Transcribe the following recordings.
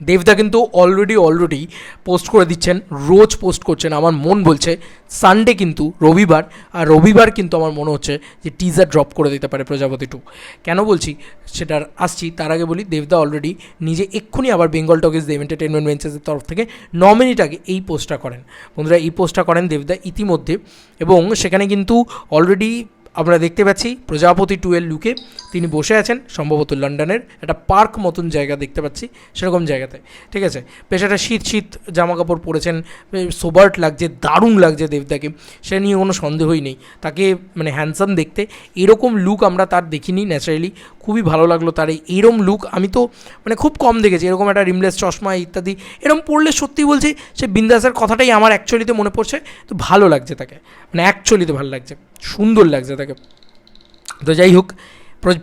দেবদা কিন্তু already already post করে দিচ্ছেন, রোজ পোস্ট করছেন, আমার মন বলছে সানডে কিন্তু রবিবার, আর রবিবার কিন্তু আমার মনে হচ্ছে যে টিজার ড্রপ করে দিতে পারে প্রজাপতি টু কেন বলছি? সেটা আসছি, তার আগে বলি, দেবদা অলরেডি নিজে এক্ষুনি আবার বেঙ্গল টকিজ দেব এন্টারটেনমেন্ট ভেঞ্চার্সের তরফ থেকে ন মিনিট আগে এই পোস্টটা করেন। বন্ধুরা, এই পোস্টটা করেন দেবদা ইতিমধ্যে, এবং সেখানে কিন্তু অলরেডি আমরা দেখতে পাচ্ছি প্রজাপতি টুয়েল লুকে তিনি বসে আছেন, সম্ভবত লন্ডনের একটা পার্ক মতন জায়গা দেখতে পাচ্ছি সেরকম জায়গাতে, ঠিক আছে? একটা শীত শীত জামা কাপড় পরেছেন সোবার্ট লাগছে, দারুণ লাগছে দেবদাকে, সে নিয়ে কোনো সন্দেহই নেই। তাকে মানে হ্যান্ডসাম দেখতে, এরকম লুক আমরা তার দেখিনি ন্যাচারালি খুবই ভালো লাগল তার এই এরম লুক আমি তো মানে খুব কম দেখেছি, এরকম একটা রিমলেস চশমা ইত্যাদি, এরম পড়লে সত্যি বলছি সে বিন্দাসের কথাটাই আমার অ্যাকচুয়ালিতে মনে পড়ছে, তো ভালো লাগছে তাকে মানে অ্যাকচুয়ালিতে ভালো লাগছে। সুন্দর লাগছে তাকে। তো যাই হোক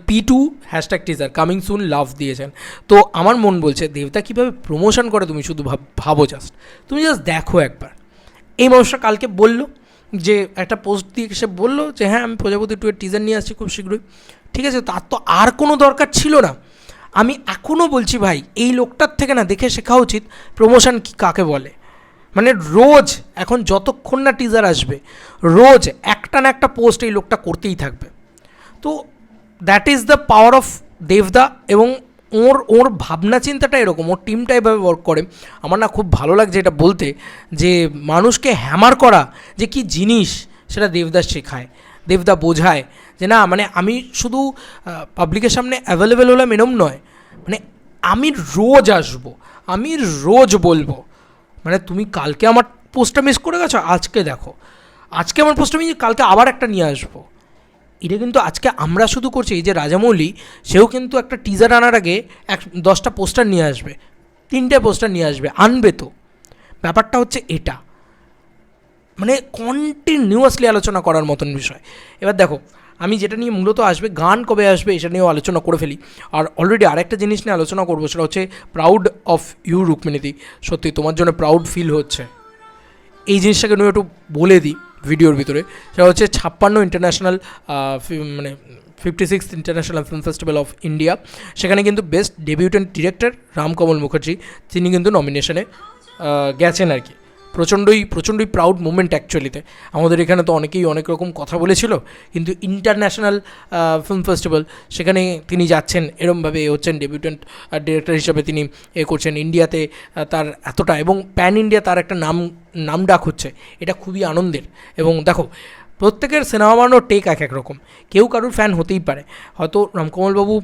P two hashtag teaser coming soon love দিয়েছেন। তো আমার মন বলছে, দেবতা কীভাবে প্রমোশন করে তুমি শুধু ভাব জাস্ট তুমি জাস্ট দেখো একবার। এই মানুষটা কালকে বলল যে, একটা পোস্ট দিয়ে সে বলল যে হ্যাঁ আমি প্রজাপতি টু এর টিজার নিয়ে আসছি খুব শীঘ্রই। ঠিক আছে, তার তো আর কোনো দরকার ছিল না। আমি এখনও বলছি, ভাই, এই লোকটার থেকে না দেখে শেখা উচিত প্রমোশন কাকে বলে। মানে রোজ, এখন যতক্ষণ না টিজার আসবে, রোজ একটা না একটা পোস্ট এই লোকটা করতেই থাকবে। তো that is the power of দেবদা এবং ওর ওর ভাবনা চিন্তাটা এরকম, ওর টিমটা এভাবে ওয়ার্ক করে। আমার না খুব ভালো লাগছে এটা বলতে, যে মানুষকে হ্যামার করা, যে কি জিনিস সেটা দেবদাস শেখায় দেবদা বোঝায়, যে না মানে আমি শুধু পাবলিকের সামনে অ্যাভেলেবেল হলাম এরম নয় মানে আমি রোজ আসব, আমি রোজ বলব। মানে তুমি কালকে আমার পোস্টটা মিস করে গেছো, আজকে দেখো। আজকে আমার পোস্টটা মিস কালকে আবার একটা নিয়ে আসব। এটা কিন্তু আজকে আমরা শুধু করছি, এই যে রাজামৌলি, সেও কিন্তু একটা টিজার আনার আগে এক, দশটা পোস্টার নিয়ে আসবে, তিনটে পোস্টার নিয়ে আসবে, আনবে তো। ব্যাপারটা হচ্ছে এটা। মানে কন্টিনিউয়াসলি আলোচনা করার মতন বিষয়। এবার দেখো আমি যেটা নিয়ে মূলত আসবে, গান কবে আসবে এটা নিয়েও আলোচনা করে ফেলি। আর অলরেডি আরেকটা জিনিস নিয়ে আলোচনা করব, সেটা হচ্ছে প্রাউড অফ ইউ রুকমিনীতি সত্যি, তোমার জন্য প্রাউড ফিল হচ্ছে। এই জিনিসটাকে নিয়ে একটু বলে দিই ভিডিওর ভিতরে। সেটা হচ্ছে ছাপ্পান্ন ইন্টারন্যাশনাল মানে fifty six international film festival of India সেখানে কিন্তু best debutante director Ramkamal Mukherjee, তিনি কিন্তু নমিনেশনে গেছেন আর কি। প্রচণ্ডই প্রচণ্ডই প্রাউড মুমেন্ট অ্যাকচুয়ালিতে আমাদের এখানে তো অনেকেই অনেক রকম কথা বলেছিল, কিন্তু ইন্টারন্যাশনাল ফিল্ম ফেস্টিভ্যাল সেখানে তিনি যাচ্ছেন, এরমভাবে এ হচ্ছেন ডেবিউটেন্ট ডিরেক্টর হিসাবে তিনি এ করছেন। ইন্ডিয়াতে তার এতটা, এবং প্যান ইন্ডিয়া তার একটা নাম নাম ডাক হচ্ছে। এটা খুবই আনন্দের। এবং দেখো প্রত্যেকের সিনেমা বানানোর টেক এক এক রকম। কেউ কারুর ফ্যান হতেই পারে। হয়তো রামকমলবাবু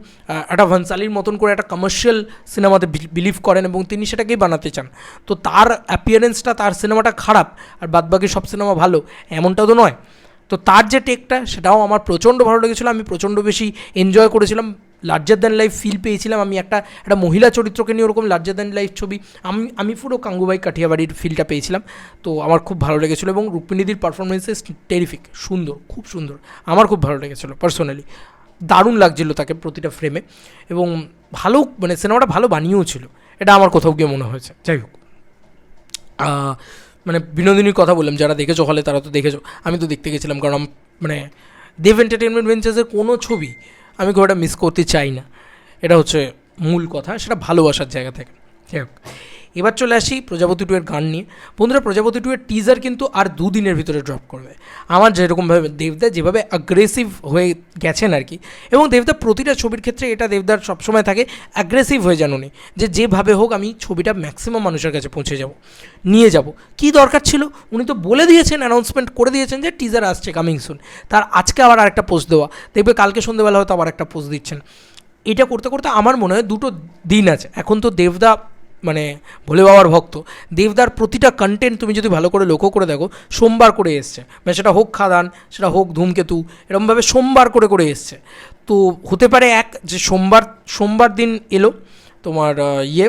একটা ভনসালির মতন করে একটা কমার্শিয়াল সিনেমাতে বিলিভ করেন এবং তিনি সেটাকেই বানাতে চান। তো তার অ্যাপিয়ারেন্সটা তার সিনেমাটা খারাপ আর বাদবাকি সব সিনেমা ভালো এমনটা তো নয়। তো তার যে টেকটা সেটাও আমার প্রচণ্ড ভালো লেগেছিলো। আমি প্রচণ্ড বেশি এনজয় করেছিলাম। লার্জার দ্যান লাইফ ফিল পেয়েছিলাম। আমি একটা একটা মহিলা চরিত্রকে নিয়ে ওরকম লার্জার দ্যান লাইফ ছবি, আমি আমি পুরো কাঙ্গুবাই কাঠিয়াবাড়ির ফিলটা পেয়েছিলাম। তো আমার খুব ভালো লেগেছিলো এবং রুক্মিণীদির পারফরমেন্সেস টেরিফিক সুন্দর, খুব সুন্দর। আমার খুব ভালো লেগেছিলো পার্সোনালি দারুণ লাগছিল তাকে প্রতিটা ফ্রেমে এবং ভালো মানে সিনেমাটা ভালো বানিয়েও ছিল। এটা আমার কোথাও গিয়ে মনে হয়েছে। যাই হোক। মানে বিনোদিনীর কথা বললাম, যারা দেখেছ হলে তারা তো দেখেছ। আমি তো দেখতে গেছিলাম, কারণ মানে দেব এন্টারটেনমেন্ট ভেঞ্চার্সের কোনো ছবি আমি খুব একটা মিস করতে চাই না। এটা হচ্ছে মূল কথা, সেটা ভালোবাসার জায়গা থেকে। যাই হোক। এবার চলে আসি প্রজাপতি টু এর গান নিয়ে। বন্ধুরা, প্রজাপতি টু এর টিজার কিন্তু আর দুদিনের ভিতরে ড্রপ করবে। আমার যেরকমভাবে দেবদা যেভাবে অ্যাগ্রেসিভ হয়ে গেছেন আর কি, এবং দেবদা প্রতিটা ছবির ক্ষেত্রে এটা দেবদার সবসময় থাকে অ্যাগ্রেসিভ হয়ে যান উনি। যে যেভাবে হোক আমি ছবিটা ম্যাক্সিমাম মানুষের কাছে পৌঁছে যাব, নিয়ে যাব। কি দরকার ছিল? উনি তো বলে দিয়েছেন অ্যানাউন্সমেন্ট করে দিয়েছেন যে টিজার আসছে কামিং সুন তার আজকে আবার আরেকটা পোস্ট দেওয়া। দেখবে কালকে সন্ধ্যেবেলা হয়তো আবার একটা পোস্ট দিচ্ছেন। এটা করতে করতে আমার মনে হয় দুটো দিন আছে। এখন তো দেবদা মানে ভোলে বাবার ভক্ত। দেবদার প্রতিটা কন্টেন্ট তুমি যদি ভালো করে লক্ষ্য করে দেখো, সোমবার করে এসছে। মানে সেটা হোক খাদান, সেটা হোক ধূমকেতু এরকমভাবে সোমবার করে করে এসছে। তো হতে পারে এক যে সোমবার সোমবার দিন এলো তোমার ইয়ে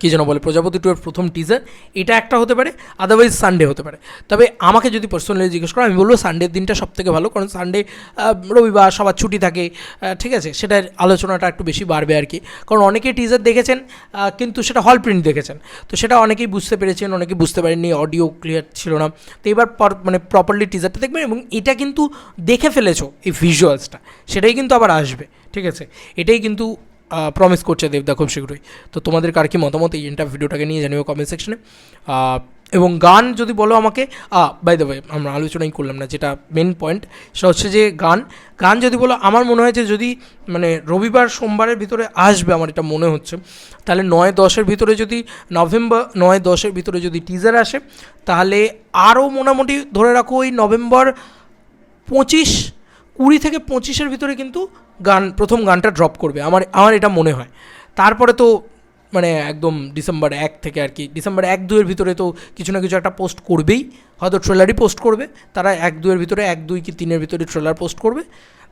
কী যেন বলে, প্রজাপতি টু এর প্রথম টিজার এটা একটা হতে পারে আদারওয়াইজ সানডে হতে পারে। তবে আমাকে যদি পার্সোনালি জিজ্ঞেস করো, আমি বলব সানডের দিনটা সব থেকে ভালো, কারণ সানডে রবিবার সবার ছুটি থাকে ঠিক আছে? সেটার আলোচনাটা একটু বেশি বাড়বে আর কি। কারণ অনেকেই টিজার দেখেছেন কিন্তু সেটা হল প্রিন্ট দেখেছেন। তো সেটা অনেকেই বুঝতে পেরেছেন, অনেকেই বুঝতে পারেননি অডিও ক্লিয়ার ছিল না। তো এবার মানে প্রপারলি টিজারটা দেখবেন এবং এটা কিন্তু দেখে ফেলেছো, এই ভিজুয়ালসটা সেটাই কিন্তু আবার আসবে, ঠিক আছে? এটাই কিন্তু প্রমিস করছে দেবদা খুব শীঘ্রই। তো তোমাদের কার কি মতামত? এই এন্টার ভিডিওটাকে নিয়ে জানিও কমেন্ট সেকশনে এবং গান যদি বলো আমাকে বাই দ্য ওয়ে আমরা আলোচনাই করলাম না, যেটা মেন পয়েন্ট সেটা হচ্ছে যে গান গান যদি বলো, আমার মনে হয় যে যদি মানে রবিবার সোমবারের ভিতরে আসবে, আমার এটা মনে হচ্ছে, তাহলে নয় দশের ভিতরে যদি নভেম্বর, নয় দশের ভিতরে যদি টিজার আসে, তাহলে আরও মোটামুটি ধরে রাখো ওই নভেম্বর পঁচিশ কুড়ি থেকে পঁচিশের ভিতরে কিন্তু গান, প্রথম গানটা ড্রপ করবে। আমার আমার এটা মনে হয়। তারপরে তো মানে একদম ডিসেম্বর এক থেকে আর কি, ডিসেম্বর এক দুয়ের ভিতরে তো কিছু না কিছু একটা পোস্ট করবেই। হয়তো ট্রেলারই পোস্ট করবে। তারা এক দুয়ের ভিতরে, এক দুই কি তিনের ভিতরে ট্রেলার পোস্ট করবে।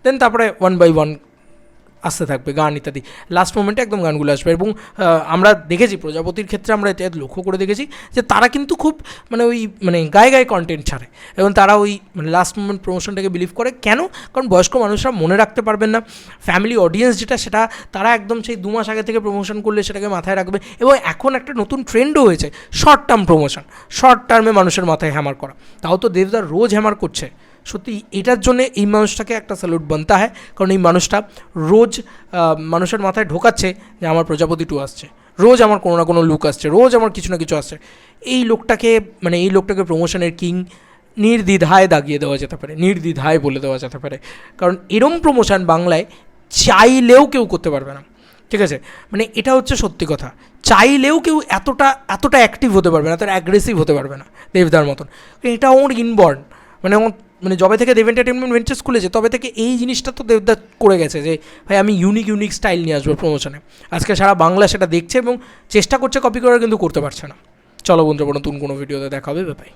দেন তারপরে ওয়ান বাই ওয়ান আসতে থাকবে, গান ইত্যাদি। লাস্ট মোমেন্টে একদম গানগুলো আসবে এবং আমরা দেখেছি, প্রজাপতির ক্ষেত্রে আমরা এটা লক্ষ্য করে দেখেছি যে তারা কিন্তু খুব মানে ওই মানে গায়ে গায়ে কন্টেন্ট ছাড়ে এবং তারা ওই মানে লাস্ট মোমেন্ট প্রমোশনটাকে বিলিভ করে। কেন? কারণ বয়স্ক মানুষরা মনে রাখতে পারবেন না। ফ্যামিলি অডিয়েন্স যেটা, সেটা তারা একদম সেই দু মাস আগে থেকে প্রমোশন করলে সেটাকে মাথায় রাখবে এবং এখন একটা নতুন ট্রেন্ডও হয়েছে শর্ট টার্ম প্রমোশন শর্ট টার্মে মানুষের মাথায় হ্যামার করা। তাও তো দেবদার রোজ হ্যামার করছে। সত্যি এটার জন্য এই মানুষটাকে একটা স্যালুট বানতে হয়। কারণ এই মানুষটা রোজ মানুষের মাথায় ঢোকাচ্ছে যে আমার প্রজাপতি টু আসছে। রোজ আমার কোনো না কোনো লুক আসছে, রোজ আমার কিছু না কিছু আসছে। এই লোকটাকে মানে এই লোকটাকে প্রমোশনের কিং নির্দ্বিধায় দাগিয়ে দেওয়া যেতে পারে, নির্দ্বিধায় বলে দেওয়া যেতে পারে। কারণ এরম প্রমোশন বাংলায় চাইলেও কেউ করতে পারবে না। ঠিক আছে? মানে এটা হচ্ছে সত্যি কথা। চাইলেও কেউ এতটা এতটা অ্যাক্টিভ হতে পারবে না, এতটা অ্যাগ্রেসিভ হতে পারবে না, দেবদার মতন। এটা ওর ইনবর্ন মানে মানে যবে থেকে দেব এন্টারটেনমেন্ট ভেঞ্চার্স খুলেছে তবে থেকে এই জিনিসটা তো দেবদা করে গেছে যে, ভাই আমি ইউনিক ইউনিক স্টাইল নিয়ে আসব প্রমোশনে আজকে সারা বাংলা সেটা দেখছে এবং চেষ্টা করছে কপি করার কিন্তু করতে পারছে না। চলো বন্ধুরা নতুন কোনো ভিডিওতে দেখাবে ব্যাপারে